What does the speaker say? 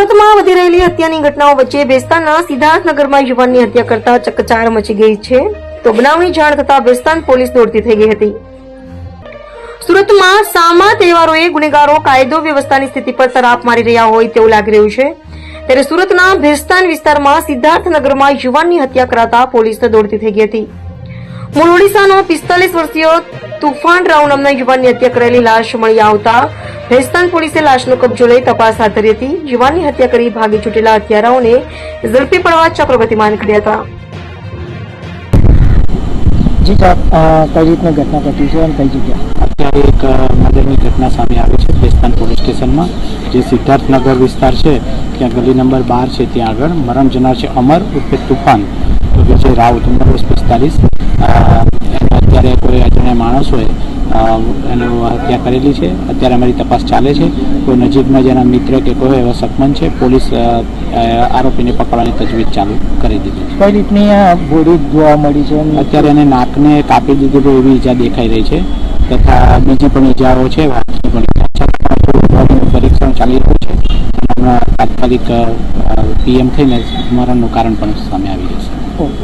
સુરતમાં વધી રહેલી હત્યાની ઘટનાઓ વચ્ચે બેસ્તાના સિદ્ધાર્થનગરમાં યુવાનની હત્યા કરતા ચકચાર મચી ગઈ છે. તો બનાવની જાણ થતા બેસ્તાન પોલીસ દોડતી થઈ ગઈ હતી. સુરતમાં સામા તહેવારોએ ગુનેગારો, કાયદો વ્યવસ્થાની સ્થિતિ પર તરાપ મારી રહ્યા હોય તેવું લાગી રહ્યું છે. ત્યારે સુરતના ભેસ્તાન વિસ્તારમાં સિદ્ધાર્થનગરમાં યુવાનની હત્યા કરાતા પોલીસ દોડતી થઈ ગઈ હતી. મૂળ ઓડિશાનો પિસ્તાલીસ વર્ષીય તુફાન રાવ નામના યુવાનની હત્યા કરેલી લાશ મળી આવતા ભેસ્તાન પોલીસે લાશનો કબજો લઈ તપાસ હાથ ધરી હતી. યુવાનની હત્યા કરી ભાગી છૂટેલા હત્યારાઓને ઝડપી પડવા ચક્રવર્તીમાન કર્યા હતા. જી સાહેબ કઈ રીતની ઘટના ઘટી છે અને કઈ જગ્યા અત્યારે એક મર્ડરની ઘટના સામે આવી છે ભેસ્તાન પોલીસ સ્ટેશનમાં જે સિદ્ધાર્થનગર વિસ્તાર છે ત્યાં ગલી નંબર બાર છે ત્યાં આગળ. મરણ જનાર છે અમર ઉર્ફે તુફાન. તો કે છે રાવ ઉંમર પિસ્તાલીસ. અત્યારે કોઈ માણસોએ એનો હત્યા કરેલી છે. અત્યારે અમારી તપાસ ચાલે છે. કોઈ નજીકમાં જેના મિત્ર કે કોઈ એવા સકમન છે પોલીસ આરોપીને પકડવાની તજવીજ ચાલુ કરી દીધી છે. કઈ રીતની આ બોડી જોવા મળી છે? અત્યારે એને નાકને કાપી દીધેલું એવી ઈજા દેખાઈ રહી છે. તથા બીજી પણ ઈજાઓ છે વાતની પણ પરીક્ષણ ચાલી રહ્યું છે. તાત્કાલિક પીએમ થઈને મરણનું કારણ પણ સામે આવી જશે